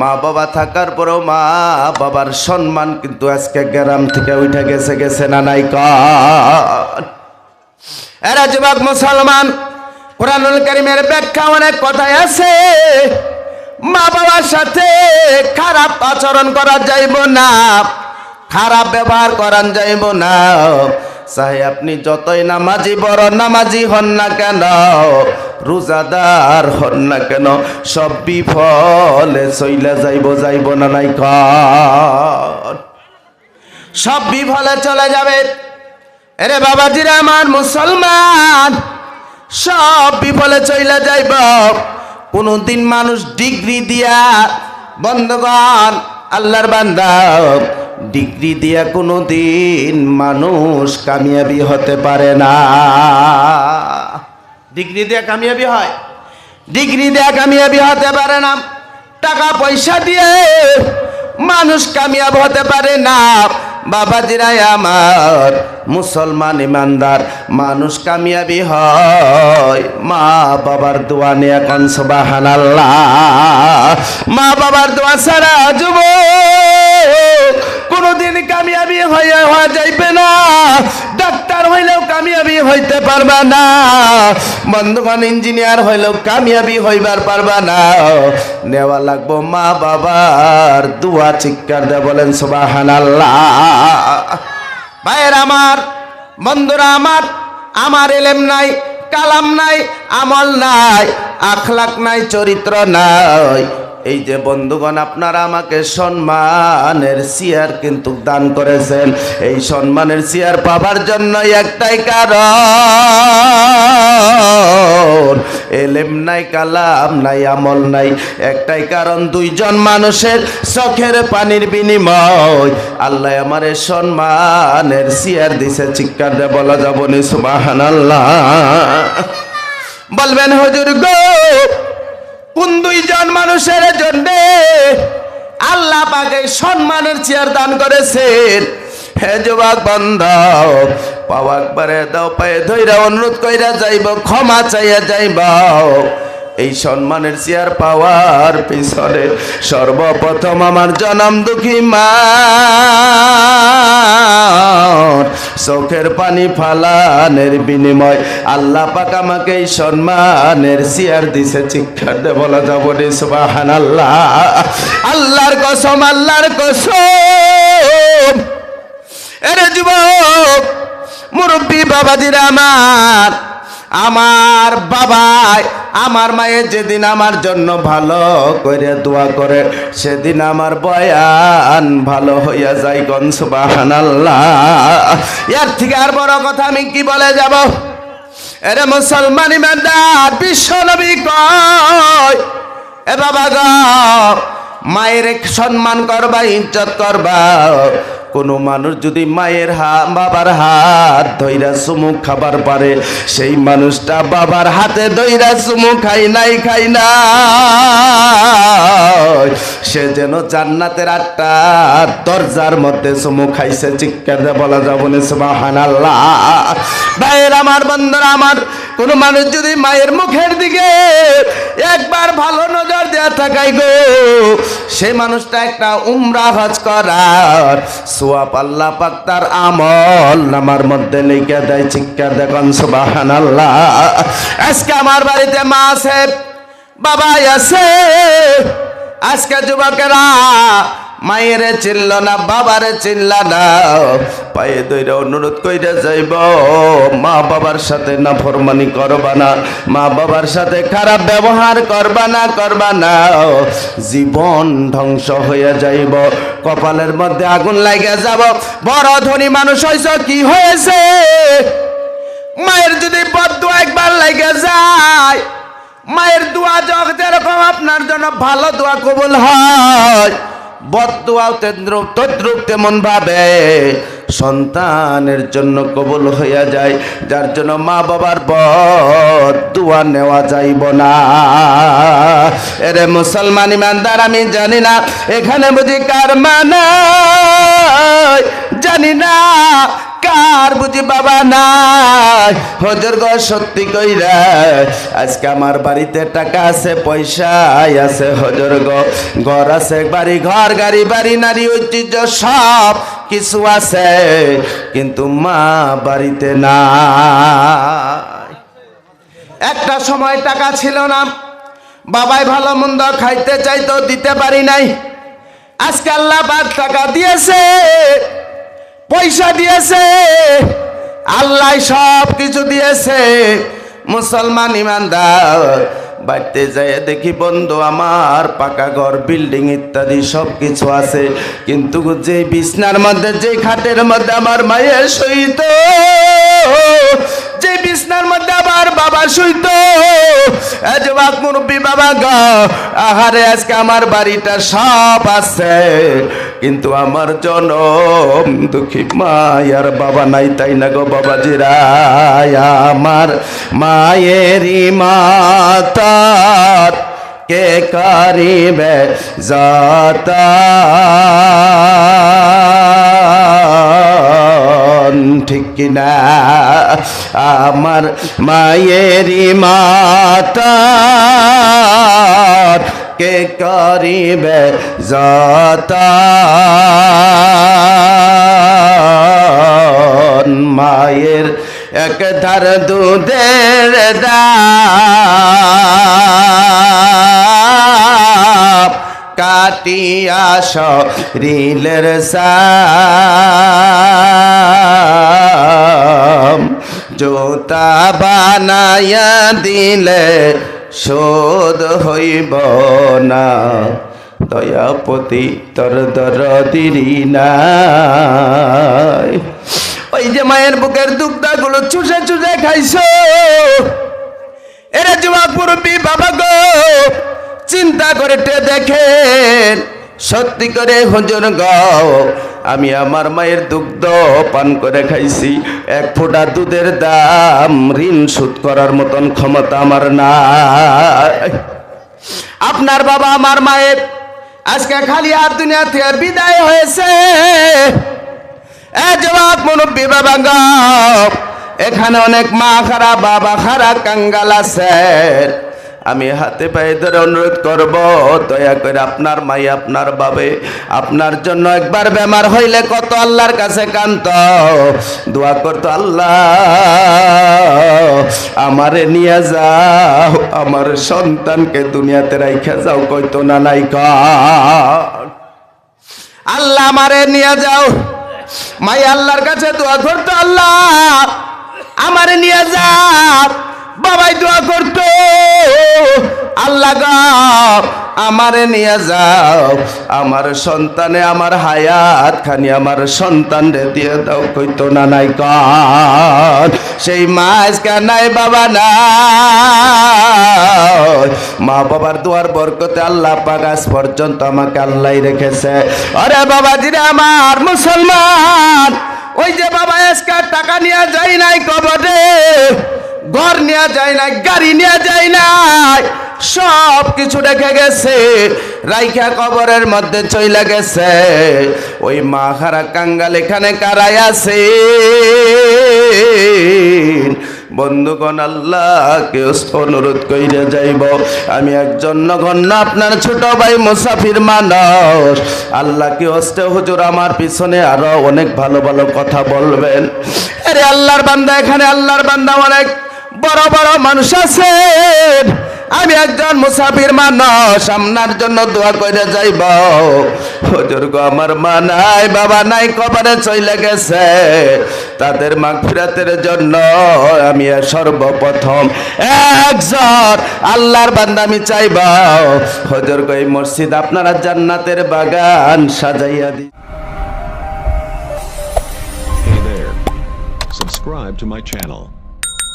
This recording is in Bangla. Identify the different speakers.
Speaker 1: মা বাবা থাকার পরেও মা বাবার সম্মান কিন্তু আজকে গ্রাম থেকে উঠে গেছে গেছে না নাই এরা যুবক মুসলমান, কোরআনুল করিমের ব্যাখ্যা অনেক কথাই আছে। মা বাবার সাথে খারাপ আচরণ করা যাইব না, খারাপ ব্যবহার করান যাইব না। চাই আপনি যতই নামাজি বড় নামাজি হন না কেন, রোজাদার হন না কেন, সব বিফলে চইলা যাইব যাইব না নাই সব বিফলে চলে যাবে। এরে বাবাজিরা আমার মুসলমান, সব বিফলে চইলা যাইব। কোনদিন মানুষ ডিগ্রি দিয়া বন্ধগণ, আল্লাহর বান্দা ডিগ্রি দিয়া কোনো দিন মানুষ কামিয়াবি হতে পারে না। ডিগ্রি দিয়া কামিয়াবি হয়? ডিগ্রি দিয়া কামিয়াবি হতে পারে না। টাকা পয়সা দিয়ে মানুষ কামিয়াব হতে পারে না। বাবাজিরাই আমার মুসলমান ইমানদার, মানুষ কামিয়াবি হয়। মা বাবার দোয়া নিয়ে এখন সুবাহান মা বাবার দোয়া ছাড়া যুব কোনোদিন কামিয়াবি হয়ে হওয়া যাইবে না। ডাক্তার হইলেও কামিয়াবি হইতে পারবা না। বন্ধুগণ, ইঞ্জিনিয়ার হইলেও কামিয়াবি হইবার পারবা না। নেওয়া লাগবো মা বাবার দুয়া চিৎকার দে বলেন সুবাহান ভাইয়ের আমার, বন্ধুরা আমার আমার এলেম নাই, কালাম নাই, আমল নাই, আখলাক নাই, চরিত্র নাই। এই যে বন্ধুগণ, আপনারা আমাকে সম্মানের চেয়ার কিন্তু দান করেছেন। এই সম্মানের চেয়ার পাবার জন্য একটাই কারণ, এলেম নাই, কালাম নাই, আমল নাই। একটাই কারণ, দুইজন মানুষের চোখের পানির বিনিময়। আল্লাহ আমারে সম্মানের চেয়ার দিছে, চিৎকার বলা যাব নি সুবাহান আল্লাহ বলবেন, হজুর গো কোন দুইজন মানুষের জন্য আল্লাহ পাকে সম্মানের চেয়ার দান করেছেন? হে যুবক বন্ধ পাওয়া একবারে দাও পায়ে ধৈরা অনুরোধ কইরা যাইব, ক্ষমা চাইয়া যাইব। এই সম্মানের চেয়ার পাওয়ার পিছনে সর্বপ্রথম আমার জনম দুঃখী মা। চোখের পানি ফালানের বিনিময় আল্লাহ পাক আমাকে এই সম্মানের চেয়ার দিছে। চিক্ষার দে বলা যাব রে সুবাহান আল্লাহ আল্লাহর কসম আল্লাহর কসম। এরে যুবক, মুরব্বী, বাবাজিরা আমার। আমার বাবাই আমার মায়ে যেদিন আমার জন্য ভালো করে দোয়া করে, সেদিন আমার বয়ান ভালো হইয়া যায় গনসবাহান এর থেকে আর বড় কথা আমি কি বলে যাব? এরে মুসলমান ইমানদার, বিশ্ব নবী কয়, এ বাবা গো, মায়ের সম্মান করবা, ইজ্জত করবা কোনো মানুষ যদি মায়ের হা, বাবার হাত ধৈরা চুমু খাবার পারে, সেই মানুষটা বাবার হাতে ধৈরা চুমু খাই নাই, খাই না সে যেন জান্নাতের আটটা দরজার মধ্যে চুমু খাইছে, চিৎকার বলা যাব না সুবাহান আল্লাহ ভাইয়ের, আমার বন্ধুরা, আমার কোন মানুষ যদি মায়ের মুখের দিকে একবার ভালো নজর দেওয়া থাকাই গো, সে মানুষটা একটা উমরা হজ করার সোয়াব আল্লাহ পাক তার আমল নামার মধ্যে লিখে দেয়, চিৎকার দেখুন সুবাহান আল্লাহ আজকে আমার বাড়িতে মা আছে বাবা আছে, আজকে যুবকেরা মায়েরে চিনল না, বাবারে চিনল না। পায়ে দইরে অনুরোধ কইরা যাইব, মা বাবার সাথে না ফরমানি করবা না, মা বাবার সাথে খারাপ ব্যবহার করবা না করবা না। জীবন ধ্বংস হইয়া যাইব, কপালের মধ্যে আগুন লাগিয়া যাব। বড় ধনী মানুষ হইছ, কি হয়েছে? মায়ের যদি বদুয়া একবার লাগে যায়, মায়ের দোয়া যখন যেরকম আপনার জন্য ভালো দোয়া কবুল হয়। তেদ্রুপ তদ্রুপ তেমন ভাবে সন্তানের জন্য কবল হইয়া যায়, যার জন্য মা বাবার বর দোয়া নেওয়া যাইব না। এরে মুসলমান ইমানদার, আমি জানি না, এখানে বুঝি কার মানায়? জানি না কার বুঝি বাবা নাই। হজর গো, সত্যি কইরা, আজকে আমার বাড়িতে টাকা আছে পয়সা আছে হজর গো। ঘর আছে, বাড়ি ঘর, গাড়ি, বাড়ি, নারী, ঐতিহ্য সব কিছু আছে, কিন্তু মা বাড়িতে না একটা সময় টাকা ছিল না। বাবাই ভালো মন্দ খাইতে চাইতো, দিতে পারি নাই। আজকে আল্লাহ টাকা দিয়েছে। পয়সা দিয়েছে, আল্লাহ সব কিছু দিয়েছে। মুসলমান ইমানদার, বাড়িতে যায় দেখি বন্ধু আমার, পাকা ঘর, বিল্ডিং ইত্যাদি সব কিছু আছে। কিন্তু যে বিছনার মধ্যে, যে খাটের মধ্যে আমার মায়ের সহিত, যে বিছনার মধ্যে আমার বাবা শুইত যুবক মুরব্বী বাবা গ। আহারে, আজকে আমার বাড়িটা সব আছে। কিন্তু আমার জনম দুঃখী মায়ার বাবা নাই, তাই না গো বাবাজিরা? আমার মায়েরই মাতার কে করিবে যাতা ঠিক কিনা? আমার মায়েরই মাতা কে করিবে যাতা মায়ের এক ধার দুধের দাম কাটিয়া শরীরের সাম। জোতা বানায়া দিলে শোধ হইব না। দয়াপতি তর দর নাই। ওই যে মায়ের বুকের দুগ্ধা গুলো চুষে চুষে খাইছো। এরা যুবক মুরব্বী বাবা গো চিন্তা করে দেখেন, সত্যি করে হুজুর গাও আমি আমার মায়ের দুগ্ধ পান করে খাইছি, এক ফোঁটা দুধের দাম ঋণ শোধ করার মতন ক্ষমতা আমার না আপনার বাবা আমার মায়ের আজকে খালি আর দুনিয়া থেকে বিদায় হয়েছে। জবাব মুরব্বী বাবা গো, এখানে অনেক মা খারা, বাবা খারা, কাঙ্গাল আছে। আমি হাতে পায়ে ধরে অনুরোধ করব, দয়া করে আপনার মাই, আপনার বাবে, আপনার জন্য একবার বেমার হইলে কত আল্লাহর কাছে কান্ত। দোয়া করতো, আল্লাহ, আমারে নিয়ে যাও, আমার সন্তানকে দুনিয়াতে রাইখা যাও, কইতো না নাই আল্লাহ আমারে নিয়ে যাও। মাই আল্লাহর কাছে দোয়া করতো, আল্লাহ, আমারে নিয়ে যাও। বাবাই দোয়া করতো। আল্লাহ আমারে নিয়ে যাও। আমার সন্তানে আমার হায়াত খানি আমার সন্তান রে দিয়ে দাও, কইতো না নাই কর সেই মাছ নাই, বাবা না মা বাবার দুয়ার বরকতে আল্লাহ আজ পর্যন্ত আমাকে আল্লাহ রেখেছে। আরে বাবা জিরে আমার মুসলমান, ওই যে বাবা আজকে টাকা নিয়ে যায় নাই কবরে। ঘর নেওয়া যায় না গাড়ি নেওয়া যায় না সব কিছু রেখে গেছে, রাইখা কবরের মধ্যে চইলা গেছে। ওই মা খারা কাঙ্গাল এখানে কারাই আছে। বন্ধুগণ আল্লাহ আল্লাহকে অনুরোধ কইরে যাইব। আমি একজন নগণ্য, আপনার ছোট ভাই মুসাফির মানুষ। আল্লাহকে অস্তে হুজুর আমার পিছনে আরও অনেক ভালো ভালো কথা বলবেন। আরে আল্লাহর বান্দা, এখানে আল্লাহর বান্দা অনেক বড় বড় মানুষ আছেন আমি একজন মুসাফির মানুষ, আপনার জন্য দোয়া করে যাইব। হুজুর গো, আমার মা নাই, বাবা নাই, কবরে চলে গেছে। তাদের মাগফিরাতের জন্য আমি সর্বপ্রথম একজন আল্লাহর বান্দা আমি চাইব। হুজুর গো, এই মসজিদ আপনারা জান্নাতের বাগান সাজাইয়া দি
Speaker 2: Subscribe to my channel.